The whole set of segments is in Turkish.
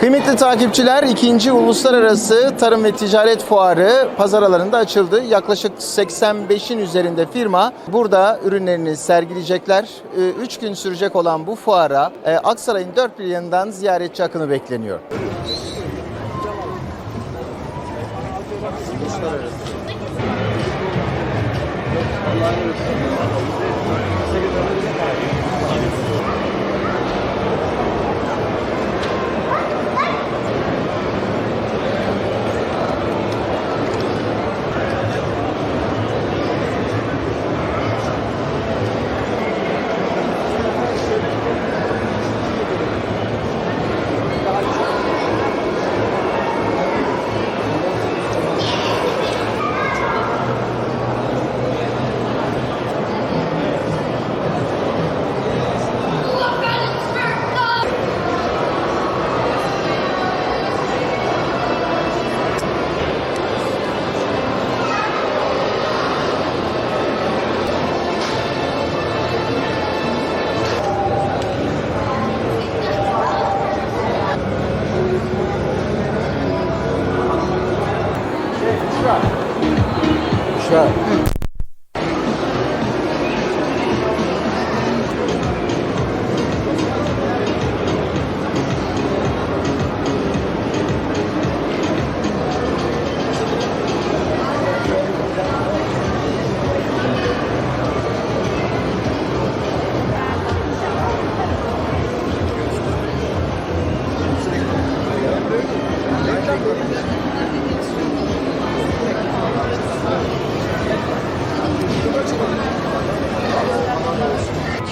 Kıymetli takipçiler, ikinci Uluslararası Tarım ve Ticaret Fuarı pazar alanında açıldı. Yaklaşık 85'in üzerinde firma burada ürünlerini sergileyecekler. 3 gün sürecek olan bu fuara e, Aksaray'ın dört bir yanından ziyaretçi akını bekleniyor. Kuşlar. Kuşlar. Hı.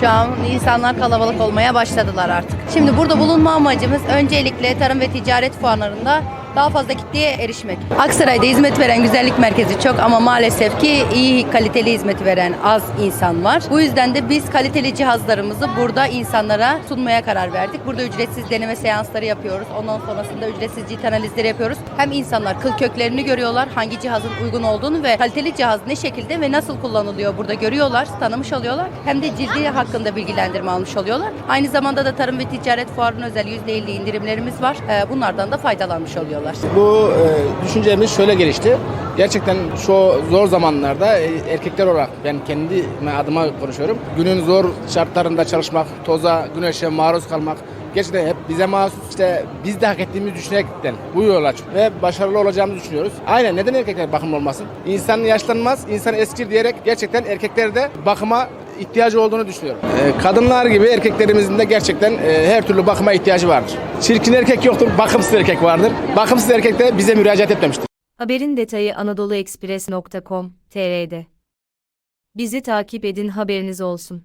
Şu an insanlar kalabalık olmaya başladılar artık. Şimdi burada bulunma amacımız öncelikle tarım ve ticaret fuarlarında daha fazla kitleye erişmek. Aksaray'da hizmet veren güzellik merkezi çok ama maalesef ki iyi kaliteli hizmet veren az insan var. Bu yüzden de biz kaliteli cihazlarımızı burada insanlara sunmaya karar verdik. Burada ücretsiz deneme seansları yapıyoruz. Ondan sonrasında ücretsiz cilt analizleri yapıyoruz. Hem insanlar kıl köklerini görüyorlar, hangi cihazın uygun olduğunu ve kaliteli cihaz ne şekilde ve nasıl kullanılıyor burada görüyorlar, tanımış oluyorlar. Hem de cildi hakkında bilgilendirme almış oluyorlar. Aynı zamanda da tarım ve ticaret fuarının özel %50 indirimlerimiz var. Ee, Bunlardan da faydalanmış oluyorlar. Bu e, düşüncemiz şöyle gelişti. Gerçekten şu zor zamanlarda e, erkekler olarak ben kendi adıma konuşuyorum. Günün zor şartlarında çalışmak, toza, güneşe maruz kalmak gerçekten hep bize mahsus işte biz de hak ettiğimizi düşünerekten bu yola çıktık ve başarılı olacağımızı düşünüyoruz. Aynen neden erkekler bakımlı olmasın? İnsan yaşlanmaz, insan eskir diyerek gerçekten erkeklerde bakıma ihtiyacı olduğunu düşünüyorum. Ee, kadınlar gibi erkeklerimizin de gerçekten e, her türlü bakıma ihtiyacı vardır. Çirkin erkek yoktur, bakımsız erkek vardır. Bakımsız erkek de bize müracaat etmemiştir. Haberin detayı anadoluexpress.com.tr'de. Bizi takip edin haberiniz olsun.